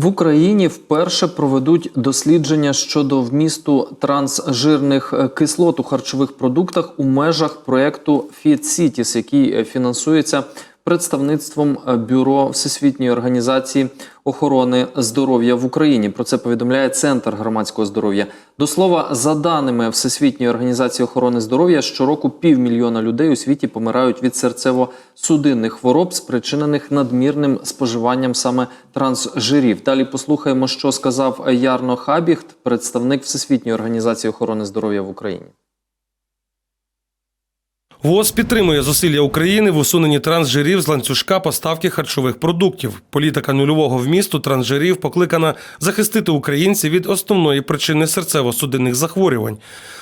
В Україні вперше проведуть дослідження щодо вмісту трансжирних е, кислот у харчових продуктах у межах проекту Feed Cities, який е, фінансується представництвом е, бюро Всесвітньої організації охорони здоров'я в Україні. Про це повідомляє Центр громадського здоров'я. До слова, за даними Всесвітньої організації охорони здоров'я, щороку півмільйона людей у світі помирають від серцево-судинних хвороб, спричинених надмірним споживанням саме трансжирів. Далі послухаємо, що сказав Ярно Хабіхт, представник Всесвітньої організації охорони здоров'я в Україні. ВОЗ підтримує зусилля України в усуненні трансжирів з ланцюжка поставки харчових продуктів. Політика нульового вмісту трансжирів покликана захистити українців від основної причини серцево-судинних захворювань.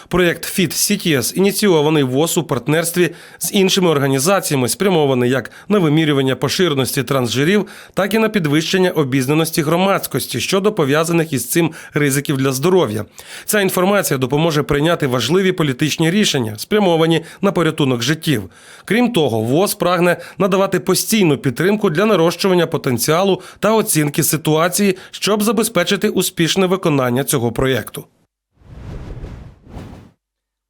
Проєкт FIT CTS ініційований ВОЗ у партнерстві з іншими організаціями, спрямований як на вимірювання поширеності трансжирів, так і на підвищення обізнаності громадськості щодо пов'язаних із цим ризиків для здоров'я. Ця інформація допоможе прийняти важливі політичні рішення, спрямовані на порятунок життів. Крім того, ВОЗ прагне надавати постійну підтримку для нарощування потенціалу та оцінки ситуації, щоб забезпечити успішне виконання цього проєкту.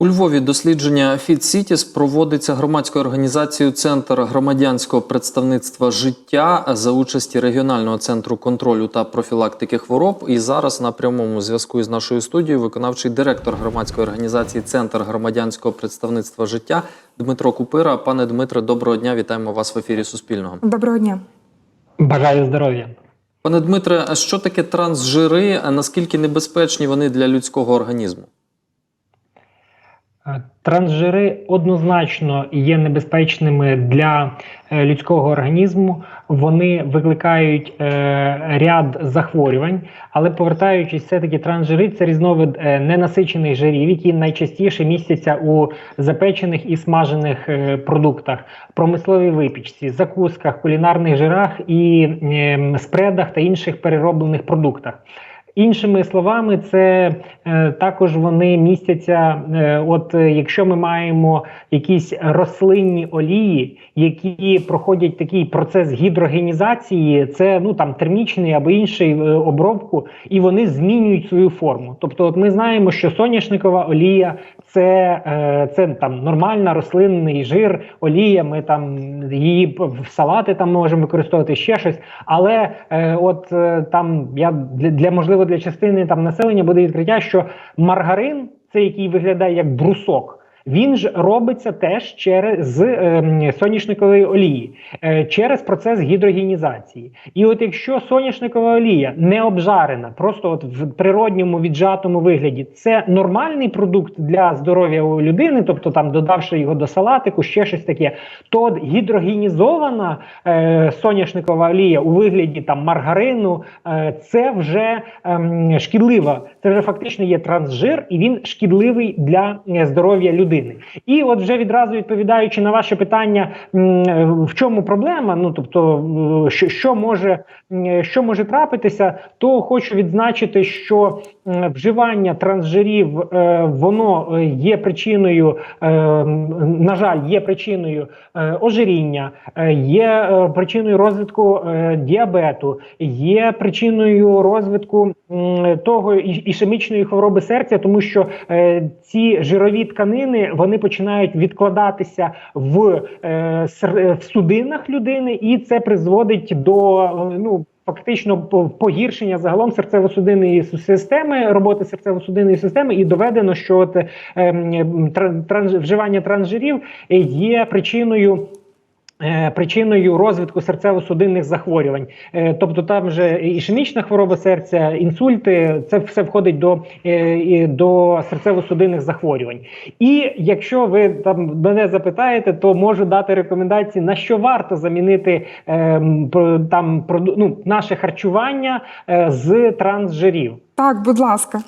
У Львові дослідження Cities проводиться громадською організацією Центр громадянського представництва життя за участі регіонального центру контролю та профілактики хвороб. І зараз на прямому зв'язку із нашою студією виконавчий директор громадської організації Центр громадянського представництва життя Дмитро Купира. Пане Дмитре, доброго дня! Вітаємо вас в ефірі Суспільного. Доброго дня. Бажаю здоров'я. Пане Дмитре, а що таке трансжири? Наскільки небезпечні вони для людського організму? Е, Трансжири однозначно є небезпечними для е, людського організму. Вони викликають е, ряд захворювань, але повертаючись, все таки трансжири це різновид ненасичених жирів, які найчастіше містяться у запечених і смажених продуктах, промисловій випічці, закусках, кулінарних жирах і спредах та інших перероблених продуктах. Іншими словами, це е, також вони містяться. Е, от е, якщо ми маємо якісь рослинні олії, які проходять такий процес гідрогенізації, це ну там термічний або інший е, обробку, і вони змінюють свою форму. Тобто, от ми знаємо, що соняшникова олія це, е, це там нормальна рослинний жир, олія. Ми там її в салати там можемо використовувати ще щось. Але е, от е, там я для, для можливо для частини там населення буде відкриття, що маргарин, це який виглядає як брусок. Він ж робиться теж через з е, соняшникової олії, е, через процес гідрогенізації. І от якщо соняшникова олія не обжарена, просто от в природньому віджатому вигляді, це нормальний продукт для здоров'я у людини, тобто там додавши його до салатику, ще щось таке, то гідрогенізована е, соняшникова олія у вигляді там маргарину, е, це вже ем, шкідлива. Це вже фактично є трансжир, і він шкідливий для е, здоров'я людини. І от вже відразу відповідаючи на ваше питання, е, в чому проблема? Ну тобто, е, що, що може що може трапитися, то хочу відзначити, що вживання трансжирів е, воно е, є причиною, е, на жаль, є причиною ожиріння, є причиною розвитку діабету, є причиною розвитку того ішемічної хвороби серця, тому що ці жирові тканини вони починають відкладатися в, в судинах людини, і це призводить до ну. Фактично по- погіршення загалом серцево-судинної системи, роботи серцево-судинної системи, і доведено, що от, е, транж, вживання транжирів є причиною. Е, Причиною розвитку серцево-судинних захворювань, Е, тобто там вже ішемічна хвороба серця, інсульти, це все входить до, е, до серцево-судинних захворювань. І якщо ви там мене запитаєте, то можу дати рекомендації на що варто замінити там ну, наше харчування з трансжирів. Так, будь ласка.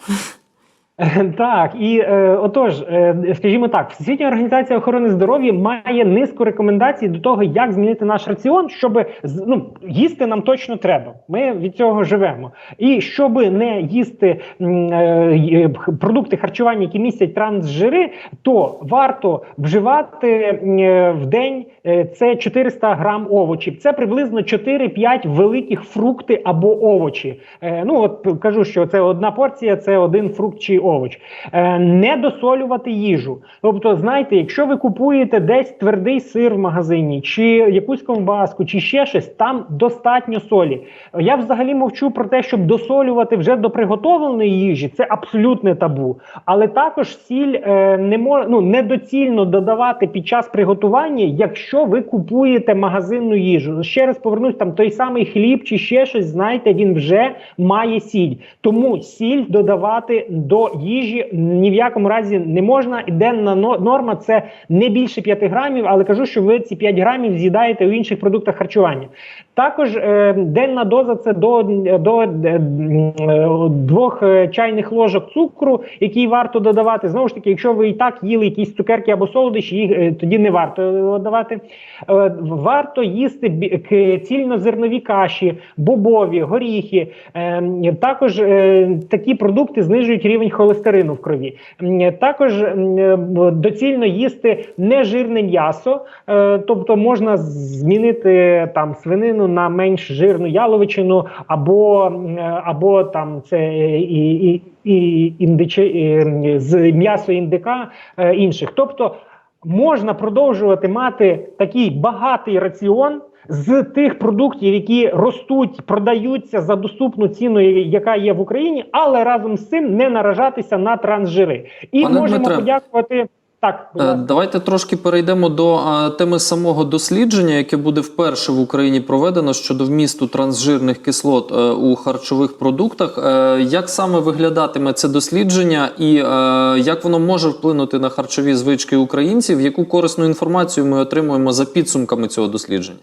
Так, і е, отож, е, скажімо так, Всесвітня організація охорони здоров'я має низку рекомендацій до того, як змінити наш раціон, щоб ну, їсти нам точно треба. Ми від цього живемо. І щоб не їсти м, е, продукти харчування, які містять трансжири, то варто вживати е, в день е, це 400 грам овочів. Це приблизно 4-5 великих фрукти або овочі. Е, ну от кажу, що це одна порція, це один фрукт чи овоч. Е, не досолювати їжу. Тобто, знаєте, якщо ви купуєте десь твердий сир в магазині, чи якусь ковбаску, чи ще щось, там достатньо солі. Я взагалі мовчу про те, щоб досолювати вже до приготовленої їжі. Це абсолютне табу. Але також сіль е, не мож, ну, недоцільно додавати під час приготування, якщо ви купуєте магазинну їжу. Ще раз повернусь, там той самий хліб чи ще щось, знаєте, він вже має сіль. Тому сіль додавати до їжі ні в якому разі не можна. Денна норма це не більше 5 грамів, але кажу, що ви ці 5 грамів з'їдаєте у інших продуктах харчування. Також е, денна доза це до, до е, двох е, чайних ложок цукру, який варто додавати. Знову ж таки, якщо ви і так їли якісь цукерки або солодощі, їх е, тоді не варто е, давати. Е, варто їсти цільнозернові каші, бобові, горіхи. Е, також е, такі продукти знижують рівень холестерину в крові. Також е, доцільно їсти нежирне м'ясо, е, тобто можна змінити там свинину на менш жирну яловичину, або, е, або там це і, і, і індиче, е, з м'ясо індика інших. Тобто можна продовжувати мати такий багатий раціон. З тих продуктів, які ростуть, продаються за доступну ціну, яка є в Україні, але разом з цим не наражатися на трансжири. І Пане можемо Дмитре, подякувати так. Е. Давайте трошки перейдемо до е, теми самого дослідження, яке буде вперше в Україні проведено щодо вмісту трансжирних кислот е, у харчових продуктах. Як саме виглядатиме це дослідження, і як воно може вплинути на харчові звички українців? Яку корисну інформацію ми отримуємо за підсумками цього дослідження?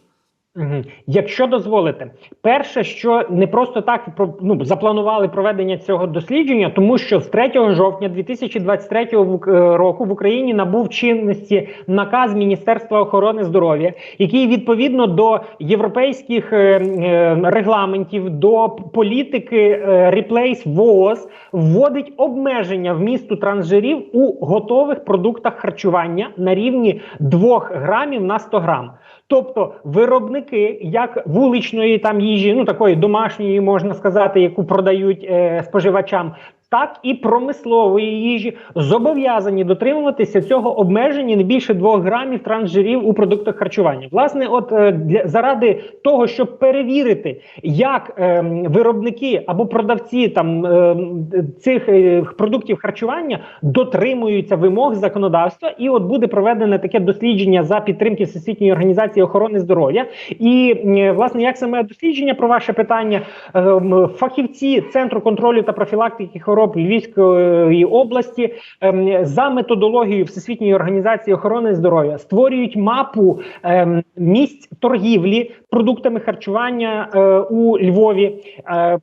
Якщо дозволите, перше, що не просто так ну, запланували проведення цього дослідження, тому що з 3 жовтня 2023 в Ук- е, року в Україні набув чинності наказ Міністерства охорони здоров'я, який відповідно до європейських е, е, регламентів, до політики Replace ВООЗ вводить обмеження вмісту трансжирів у готових продуктах харчування на рівні 2 грамів на 100 грам. Тобто виробники як вуличної там їжі, ну такої домашньої можна сказати, яку продають е, споживачам, так і промислової їжі зобов'язані дотримуватися цього обмеження не більше 2 грамів трансжирів у продуктах харчування. Власне, от е, для заради того, щоб перевірити, як е, виробники або продавці там е, цих е, продуктів харчування дотримуються вимог законодавства, і от буде проведене таке дослідження за підтримки Всесвітньої організації охорони здоров'я. І е, власне, як саме дослідження про ваше питання, е, фахівці центру контролю та профілактики хвороб Львівської області. Ем, за методологією Всесвітньої організації охорони здоров'я створюють мапу ем, місць торгівлі продуктами харчування е, у Львові, е,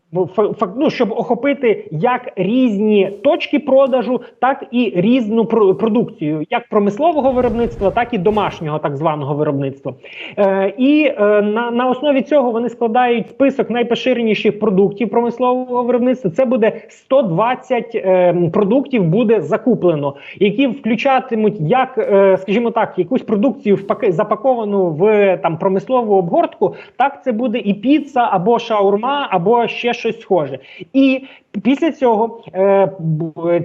ну, щоб охопити як різні точки продажу, так і різну пр- продукцію, як промислового виробництва, так і домашнього так званого виробництва. Е, і е, на, на основі цього вони складають список найпоширеніших продуктів промислового виробництва. Це буде 120 е, продуктів буде закуплено, які включатимуть як, е, скажімо так, якусь продукцію впаки- запаковану в там промислову обгортку, так це буде і піца, або шаурма, або ще щось схоже. І після цього е,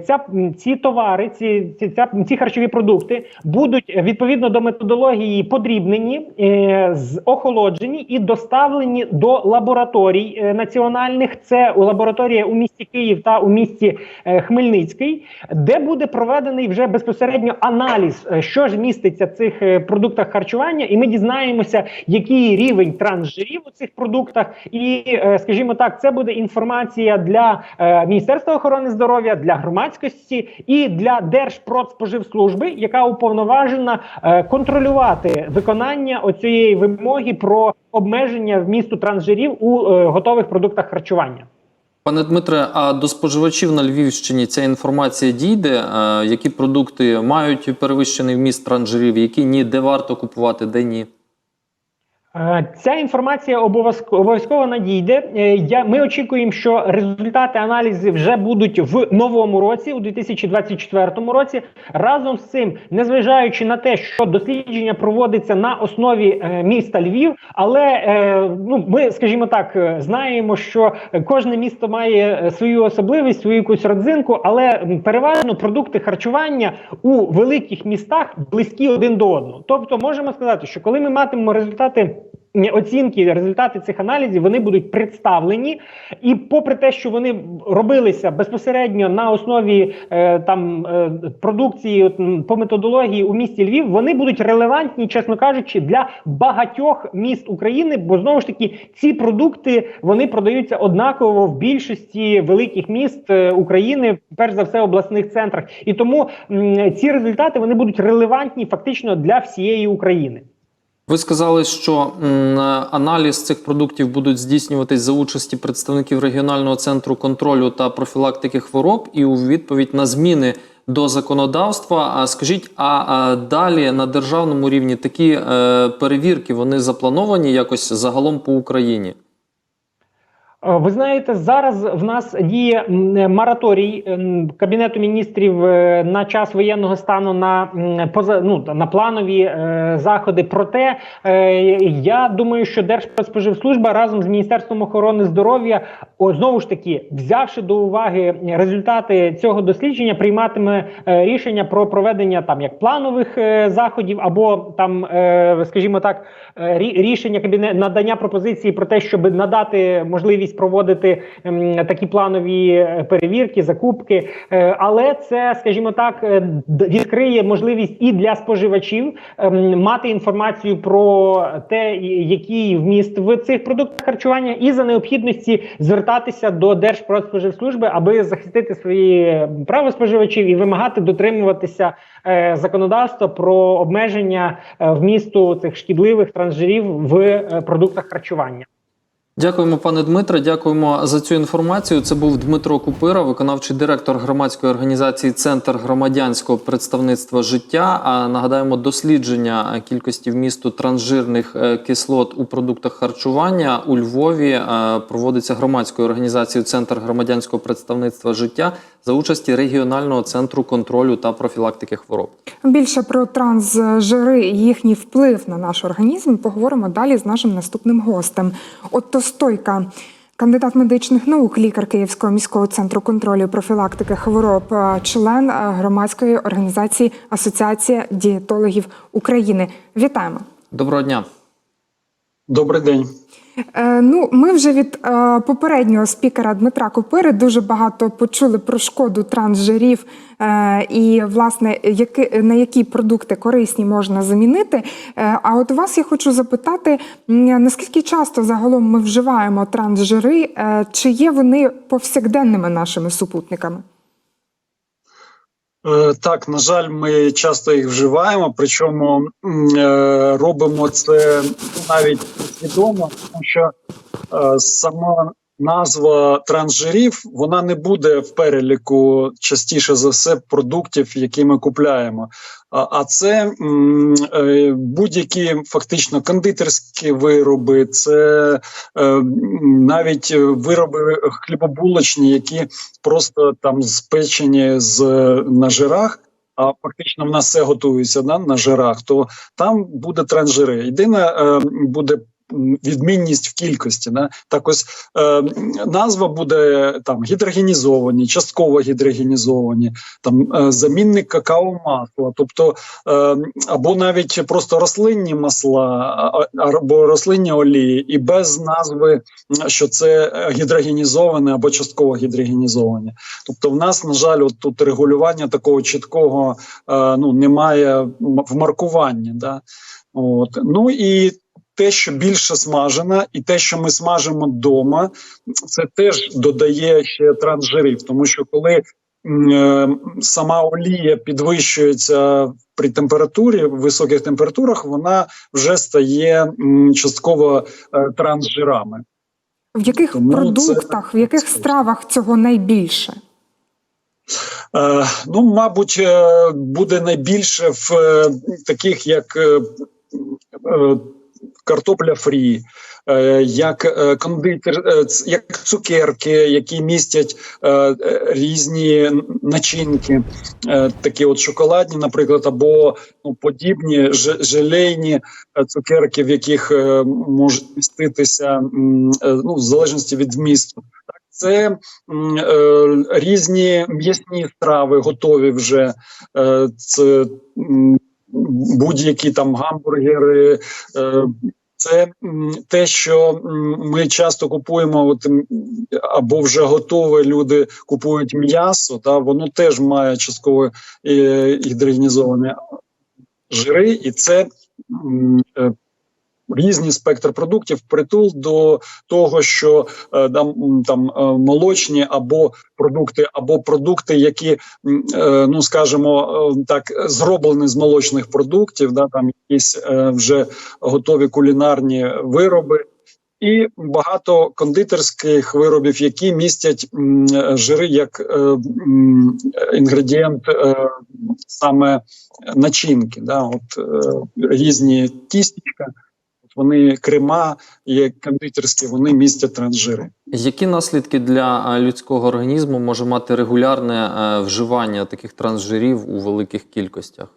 ця, ці товари, ці, ця, ці харчові продукти будуть відповідно до методології подрібнені, е, охолоджені і доставлені до лабораторій е, національних. Це у лабораторія у місті Київ та у місті е, Хмельницький, де буде проведений вже безпосередньо аналіз, е, що ж міститься в цих е, продуктах харчування, і ми дізнаємося, який рівень трансжирів у цих продуктах. І, е, скажімо так, це буде інформація для е, Міністерства охорони здоров'я, для громадськості і для Держпродспоживслужби, яка уповноважена е, контролювати виконання оцієї вимоги про обмеження вмісту трансжирів у готових продуктах харчування. Пане Дмитре, а до споживачів на Львівщині ця інформація дійде? Які продукти мають перевищений вміст транжирів, які ні, де варто купувати, де ні? Е, Ця інформація обов'язково надійде. Е, ми очікуємо, що результати аналізів вже будуть в новому році, у 2024 році. Разом з цим, незважаючи на те, що дослідження проводиться на основі е, міста Львів, але ну ми, скажімо так, знаємо, що кожне місто має свою особливість, свою якусь родзинку, але переважно продукти харчування у великих містах близькі один до одного. Тобто, можемо сказати, що коли ми матимемо результати. Оцінки, результати цих аналізів вони будуть представлені, і попри те, що вони робилися безпосередньо на основі е, там е, продукції от, по методології у місті Львів, вони будуть релевантні, чесно кажучи, для багатьох міст України, бо знову ж таки ці продукти вони продаються однаково в більшості великих міст е, України, перш за все обласних центрах, і тому м, ці результати вони будуть релевантні фактично для всієї України. Ви сказали, що аналіз цих продуктів будуть здійснюватись за участі представників регіонального центру контролю та профілактики хвороб, і у відповідь на зміни до законодавства. А скажіть, а, а далі на державному рівні такі е, перевірки вони заплановані якось загалом по Україні? Е, Ви знаєте, зараз в нас діє м, мораторій ем, Кабінету міністрів е, на час воєнного стану на поза ну на планові е, заходи. Проте е, я думаю, що Держпродспоживслужба разом з Міністерством охорони здоров'я знову ж таки, взявши до уваги результати цього дослідження, прийматиме е, рішення про проведення там як планових е, заходів, або там, е, скажімо так, е, рішення кабінет надання пропозиції про те, щоб надати можливість проводити ем, такі планові е, перевірки, закупки. Е, але це, скажімо так, е, відкриє можливість і для споживачів ем, мати інформацію про те, який вміст в цих продуктах харчування, і за необхідності звертатися до Держпродспоживслужби, аби захистити свої права споживачів і вимагати дотримуватися законодавства про обмеження вмісту цих шкідливих трансжирів в продуктах харчування. Дякуємо, пане Дмитре. Дякуємо за цю інформацію. Це був Дмитро Купира, виконавчий директор громадської організації Центр громадянського представництва життя. А нагадаємо, дослідження кількості вмісту трансжирних е, кислот у продуктах харчування у Львові е, проводиться громадською організацією Центр громадянського представництва життя за участі регіонального центру контролю та профілактики хвороб. Більше про трансжири і їхній вплив на наш організм поговоримо далі з нашим наступним гостем. Отто Стойка, кандидат медичних наук, лікар Київського міського центру контролю і профілактики хвороб, е, член е, громадської організації Асоціація дієтологів України. Вітаємо. Доброго дня. Добрий день. Е, ну, ми вже від е, попереднього спікера Дмитра Купири дуже багато почули про шкоду трансжирів е, і, власне, які, на які продукти корисні можна замінити. А от вас я хочу запитати, наскільки часто загалом ми вживаємо трансжири, чи є вони повсякденними нашими супутниками? Е, Так, на жаль, ми часто їх вживаємо, причому е, робимо це навіть свідомо, тому що е, сама назва трансжирів вона не буде в переліку частіше за все продуктів, які ми купляємо. А, це е, будь-які фактично кондитерські вироби, це е, навіть вироби хлібобулочні, які просто там спечені з на жирах. А фактично в нас все готується да, на жирах, то там буде трансжири. Єдина е, буде відмінність в кількості. Да? Так ось е, назва буде там гідрогенізовані, частково гідрогенізовані, там е, замінник какао масла, тобто е, або навіть просто рослинні масла, або рослинні олії, і без назви, що це гідрогенізоване або частково гідрогенізовані. Тобто, в нас, на жаль, от тут регулювання такого чіткого е, ну немає в маркуванні. Да? От. Ну і те, що більше смажена, і те, що ми смажимо вдома, це теж додає ще трансжирів, тому що коли е, сама олія підвищується при температурі, високих температурах, вона вже стає частково е, трансжирами. В яких Тому це- продуктах, в яких стравах цього найбільше? Е, ну, мабуть, буде найбільше в таких, як е, картопля фрі, е, як е, кондитер, е, як цукерки, які містять різні начинки, такі от шоколадні, наприклад, або ну, подібні желейні цукерки, в яких можуть міститися ну, в залежності від змісту. Це е, різні м'ясні страви готові вже. Е, це будь-які там гамбургери. Е, це те, що ми часто купуємо, от, або вже готове люди купують м'ясо, та воно теж має частково е, гідрогенізовані жири, і це різні спектр продуктів притул до того, що е, там, там е, молочні або продукти, або продукти, які е, ну скажімо, так зроблені з молочних продуктів, да там якісь вже готові кулінарні вироби. І багато кондитерських виробів, які містять жири як м, інгредієнт е, саме начинки. Да? От, е, різні тістечка, вони крема є кондитерські, вони містять трансжири. Які наслідки для е, людського організму може мати регулярне е, вживання таких трансжирів у великих кількостях?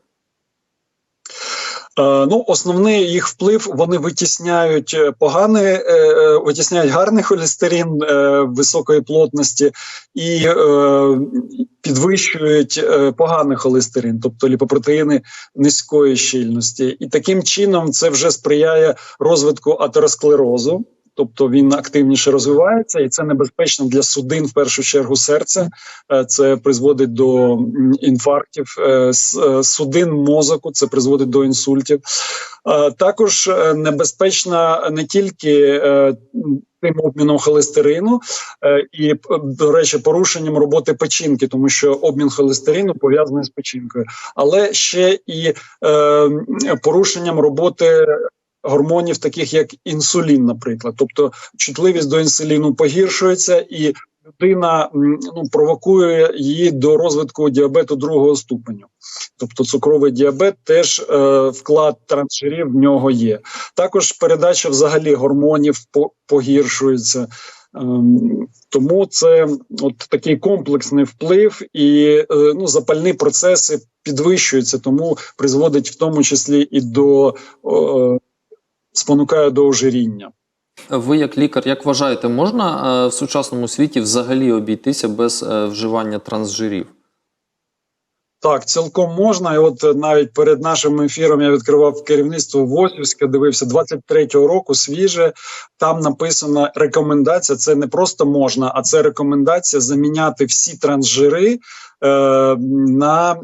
Е, ну, основний їх вплив вони витісняють погане, поганий, е, е, витісняють гарний холестерин е, високої плотності і е, підвищують е, поганий холестерин, тобто ліпопротеїни низької щільності. І таким чином це вже сприяє розвитку атеросклерозу. Тобто він активніше розвивається, і це небезпечно для судин в першу чергу серця. Е, Це призводить до інфарктів е, е, судин мозоку. Це призводить до інсультів. Також небезпечна не тільки тим обміном холестерину і, до речі, порушенням роботи печінки, тому що обмін холестерину пов'язаний з печінкою, але ще і порушенням роботи. Гормонів, таких як інсулін, наприклад, тобто чутливість до інсуліну погіршується, і людина ну провокує її до розвитку діабету другого ступеню. Тобто цукровий діабет теж е, вклад трансжирів в нього є. Також передача взагалі гормонів погіршується. Ем, тому це от такий комплексний вплив, і е, ну запальні процеси підвищуються, тому призводить в тому числі і до спонукає до ожиріння. Ви, як лікар, як вважаєте, можна е, в сучасному світі взагалі обійтися без е, вживання трансжирів? Так, цілком можна. І от навіть перед нашим ефіром я відкривав керівництво Восівське, дивився 23-го року, свіже. Там написана рекомендація. Це не просто можна, а це рекомендація заміняти всі трансжири е, на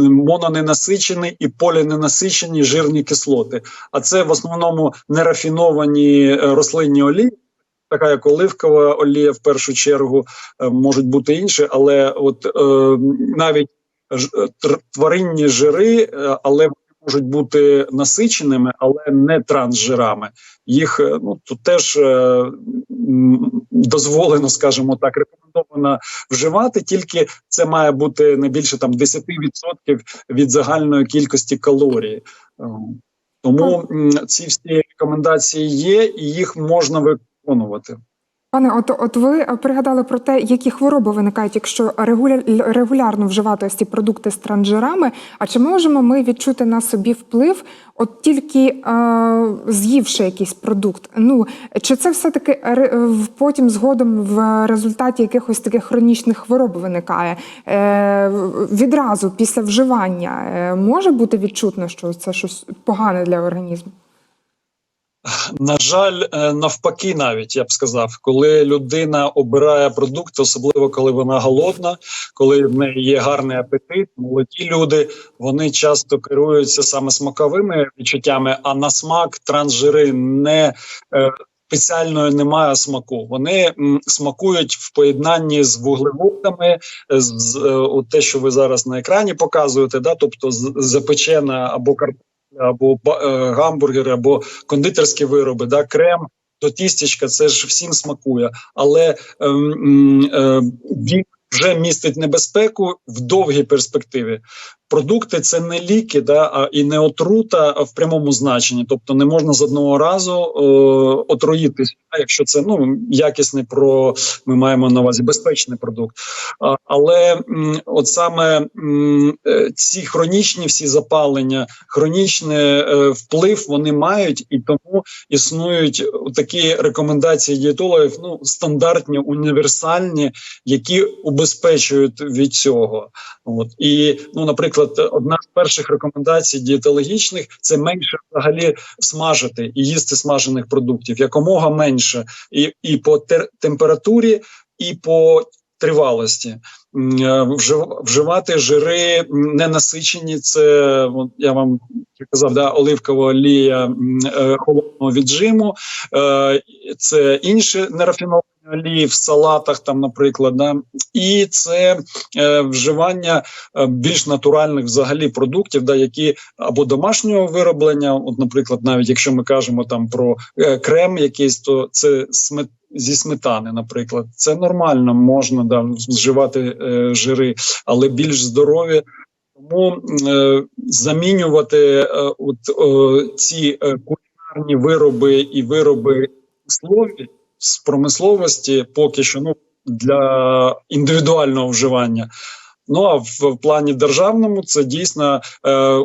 мононенасичені і поліненасичені жирні кислоти. А це в основному нерафіновані е, рослинні олії. Така як оливкова олія, в першу чергу, е, можуть бути інші, але от е, навіть тваринні жири, е, але вони можуть бути насиченими, але не трансжирами. Їх е, ну тут теж е, дозволено, скажімо так, рекомендовано вживати. Тільки це має бути не більше там 10% від загальної кількості калорій. Е, Тому ці всі рекомендації є, і їх можна виконувати. Пане, от, от ви е, пригадали про те, які хвороби виникають, якщо регулярно вживати ось ці продукти з транжирами. А чи можемо ми відчути на собі вплив, от тільки е, з'ївши якийсь продукт? Ну чи це все таки потім згодом в результаті якихось таких хронічних хвороб виникає? Е, відразу після вживання е, може бути відчутно, що це щось погане для організму? На жаль, е, навпаки, навіть я б сказав, коли людина обирає продукт, особливо коли вона голодна, коли в неї є гарний апетит, молоді люди вони часто керуються саме смаковими відчуттями, а на смак трансжири не е, спеціальної немає смаку. Вони смакують в поєднанні з вуглеводами, з, з е, те, що ви зараз на екрані показуєте, да, тобто з- запечена або картопля, або е, гамбургери, або кондитерські вироби, да, крем. до тістечка, це ж всім смакує, але ем, е, він вже містить небезпеку в довгій перспективі. Продукти це не ліки, да, а і не отрута в прямому значенні. Тобто не можна з одного разу е, отруїтись, а якщо це ну якісний про ми маємо на увазі безпечний продукт. А, але м, от саме м, е, ці хронічні всі запалення, хронічний е, вплив вони мають, і тому існують такі рекомендації дієтологів, ну стандартні, універсальні, які убезпечують від цього. От і ну, наприклад, одна з перших рекомендацій дієтологічних це менше взагалі смажити і їсти смажених продуктів якомога менше, і, і по тер- температурі, і по тривалості. Е, вжив- Вживати жири ненасичені, це я вам казав, да, оливкова олія е, холодного віджиму, е, це інші нерафіновані олії в салатах, там, наприклад, да, і це е, вживання е, більш натуральних взагалі продуктів, да, які або домашнього вироблення, от, наприклад, навіть якщо ми кажемо там про е, крем якийсь, то це смет. Зі сметани, наприклад, це нормально, можна да, вживати е, жири, але більш здорові. Тому е, замінювати е, от, е, ці кулінарні вироби і вироби слові з промисловості поки що ну, для індивідуального вживання. Ну а в, плані державному це дійсно е,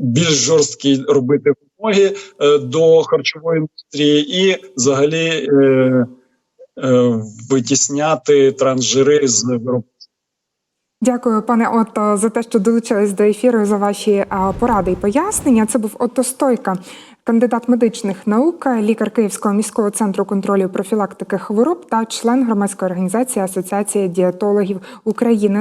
більш жорсткі робити вимоги е, до харчової індустрії і взагалі е, е, витісняти трансжири з виробництва. Дякую, пане Отто, за те, що долучились до ефіру за ваші поради і пояснення. Це був Отто Стойка, кандидат медичних наук, лікар Київського міського центру контролю профілактики хвороб та член громадської організації Асоціація дієтологів України.